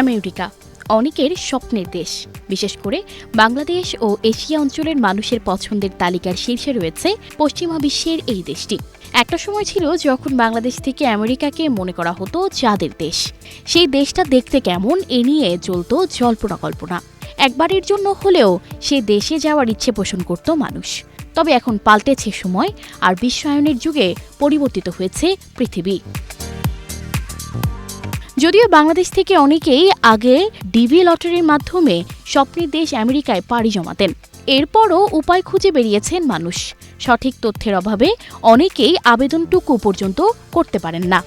America, অনেকের স্বপ্নের দেশ। বিশেষ করে বাংলাদেশ ও এশিয়া অঞ্চলের মানুষের পছন্দের তালিকার শীর্ষে রয়েছে পশ্চিমা বিশ্বের এই দেশটি। একটা সময় ছিল যখন বাংলাদেশ থেকে আমেরিকাকে মনে করা হতো চাঁদের দেশ। সেই দেশটা দেখতে কেমন এ নিয়ে চলত জল্পনা কল্পনা। একবারের জন্য হলেও সে দেশে যাওয়ার ইচ্ছে পোষণ করত মানুষ। তবে এখন পাল্টেছে সময় আর বিশ্বায়নের যুগে পরিবর্তিত হয়েছে পৃথিবী। যদিও বাংলাদেশ থেকে অনেকেই আগে ডিভি লটারির মাধ্যমে স্বপ্নের দেশ আমেরিকায় পাড়ি জমাতেন। এরপরও উপায় খুঁজে বেরিয়েছেন মানুষ। সঠিক তথ্যের অভাবে অনেকেই আবেদনটুকু পর্যন্ত করতে পারেন না।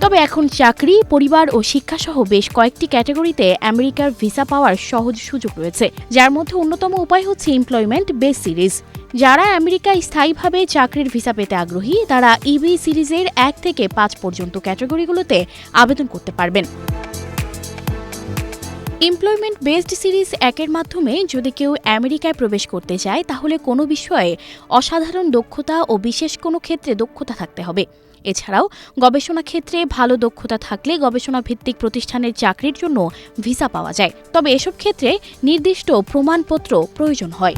তবে এখন চাকরি, পরিবার ও শিক্ষাসহ বেশ কয়েকটি ক্যাটাগরিতে আমেরিকার ভিসা পাওয়ার সহজ সুযোগ রয়েছে। যার মধ্যে অন্যতম উপায় হচ্ছে এমপ্লয়মেন্ট বেস সিরিজ যারা আমেরিকায় স্থায়ীভাবে চাকরির ভিসা পেতে আগ্রহী, তারা ইবি সিরিজের এক থেকে পাঁচ পর্যন্ত ক্যাটাগরিগুলোতে আবেদন করতে পারবেন। এমপ্লয়মেন্ট বেসড সিরিজ একের মাধ্যমে যদি কেউ আমেরিকায় প্রবেশ করতে চায়, তাহলে কোনো বিষয়ে অসাধারণ দক্ষতা ও বিশেষ কোনো ক্ষেত্রে দক্ষতা থাকতে হবে। এছাড়াও, গবেষণা ক্ষেত্রে ভালো দক্ষতা থাকলে গবেষণা ভিত্তিক প্রতিষ্ঠানের চাকরির জন্য ভিসা পাওয়া যায়। তবে এসব ক্ষেত্রে নির্দিষ্ট প্রমাণপত্র প্রয়োজন হয়।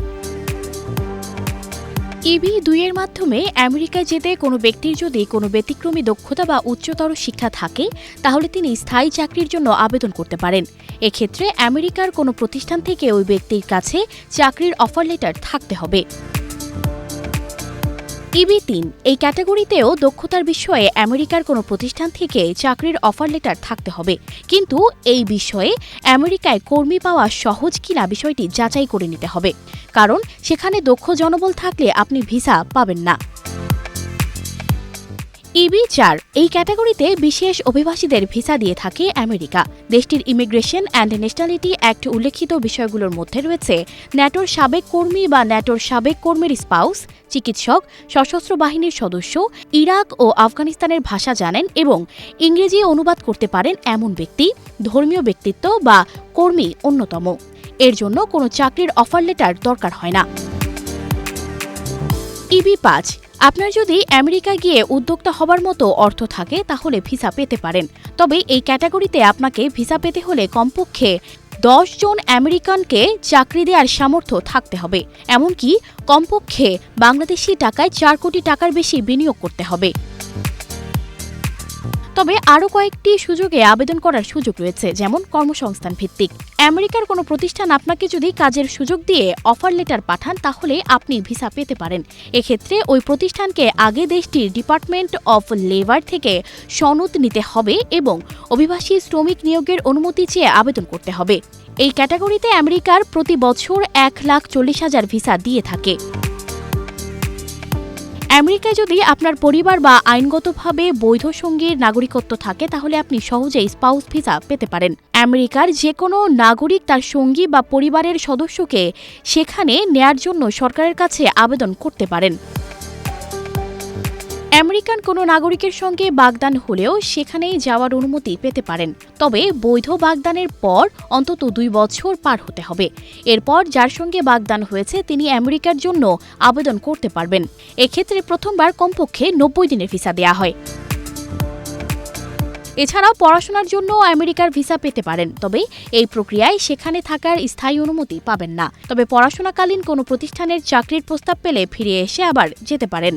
ইবি দুইয়ের মাধ্যমে আমেরিকায় যেতে কোনো ব্যক্তির যদি কোনো ব্যতিক্রমী দক্ষতা বা উচ্চতর শিক্ষা থাকে, তাহলে তিনি স্থায়ী চাকরির জন্য আবেদন করতে পারেন। এক্ষেত্রে আমেরিকার কোনো প্রতিষ্ঠান থেকে ওই ব্যক্তির কাছে চাকরির অফার লেটার থাকতে হবে। ইবি তিন, এই ক্যাটাগরিতেও দক্ষতার বিষয়ে আমেরিকার কোনো প্রতিষ্ঠান থেকে চাকরির অফার লেটার থাকতে হবে। কিন্তু এই বিষয়ে আমেরিকায় কর্মী পাওয়া সহজ কিনা বিষয়টি যাচাই করে নিতে হবে। কারণ সেখানে দক্ষ জনবল থাকলে আপনি ভিসা পাবেন না। ইবি চার, এই ক্যাটাগরিতে বিশেষ অভিবাসীদের ভিসা দিয়ে থাকে আমেরিকা। দেশটির ইমিগ্রেশন অ্যান্ড ন্যাশনালিটি অ্যাক্ট উল্লেখিত বিষয়গুলোর মধ্যে রয়েছে ন্যাটোর সাবেক কর্মী বা ন্যাটোর সাবেক কর্মীর স্পাউস, চিকিৎসক, সশস্ত্র বাহিনীর সদস্য, ইরাক ও আফগানিস্তানের ভাষা জানেন এবং ইংরেজি অনুবাদ করতে পারেন এমন ব্যক্তি, ধর্মীয় ব্যক্তিত্ব বা কর্মী অন্যতম। এর জন্য কোনো চাকরির অফার লেটার দরকার হয় না। ইবি পাঁচ আপনার যদি আমেরিকা গিয়ে উদ্যোক্তা হবার মতো অর্থ থাকে, তাহলে ভিসা পেতে পারেন। তবে এই ক্যাটাগরিতে আপনাকে ভিসা পেতে হলে কমপক্ষে দশ জন আমেরিকানকে চাকরি দেওয়ার সামর্থ্য থাকতে হবে। এমনকি কমপক্ষে বাংলাদেশি টাকায় চার কোটি টাকার বেশি বিনিয়োগ করতে হবে। তবে আরও কয়েকটি সুযোগে আবেদন করার সুযোগ রয়েছে, যেমন কর্মসংস্থান ভিত্তিক। আমেরিকার কোনো প্রতিষ্ঠান আপনাকে যদি কাজের সুযোগ দিয়ে অফার লেটার পাঠান, তাহলে আপনি ভিসা পেতে পারেন। এক্ষেত্রে ওই প্রতিষ্ঠানকে আগে দেশটির ডিপার্টমেন্ট অফ লেবার থেকে সনদ নিতে হবে এবং অভিবাসী শ্রমিক নিয়োগের অনুমতি চেয়ে আবেদন করতে হবে। এই ক্যাটাগরিতে আমেরিকার প্রতি বছর এক লাখ চল্লিশ হাজার ভিসা দিয়ে থাকে। আমেরিকায় যদি আপনার পরিবার বা আইনগতভাবে বৈধ সঙ্গীর নাগরিকত্ব থাকে, তাহলে আপনি সহজেই স্পাউস ভিসা পেতে পারেন। আমেরিকার যে কোনো নাগরিক তার সঙ্গী বা পরিবারের সদস্যকে সেখানে নেয়ার জন্য সরকারের কাছে আবেদন করতে পারেন। আমেরিকান কোনো নাগরিকের সঙ্গে বাগদান হলেও সেখানেই যাওয়ার অনুমতি পেতে পারেন। তবে বৈধ বাগদানের পর অন্তত দুই বছর পার হতে হবে। এরপর যার সঙ্গে বাগদান হয়েছে, তিনি আমেরিকার জন্য আবেদন করতে পারবেন। এক্ষেত্রে প্রথমবার কমপক্ষে নব্বই দিনের ভিসা দেওয়া হয়। এছাড়াও পড়াশোনার জন্য আমেরিকার ভিসা পেতে পারেন, তবে এই প্রক্রিয়ায় সেখানে থাকার স্থায়ী অনুমতি পাবেন না। তবে পড়াশোনাকালীন কোনো প্রতিষ্ঠানের চাকরির প্রস্তাব পেলে ফিরে এসে আবার যেতে পারেন।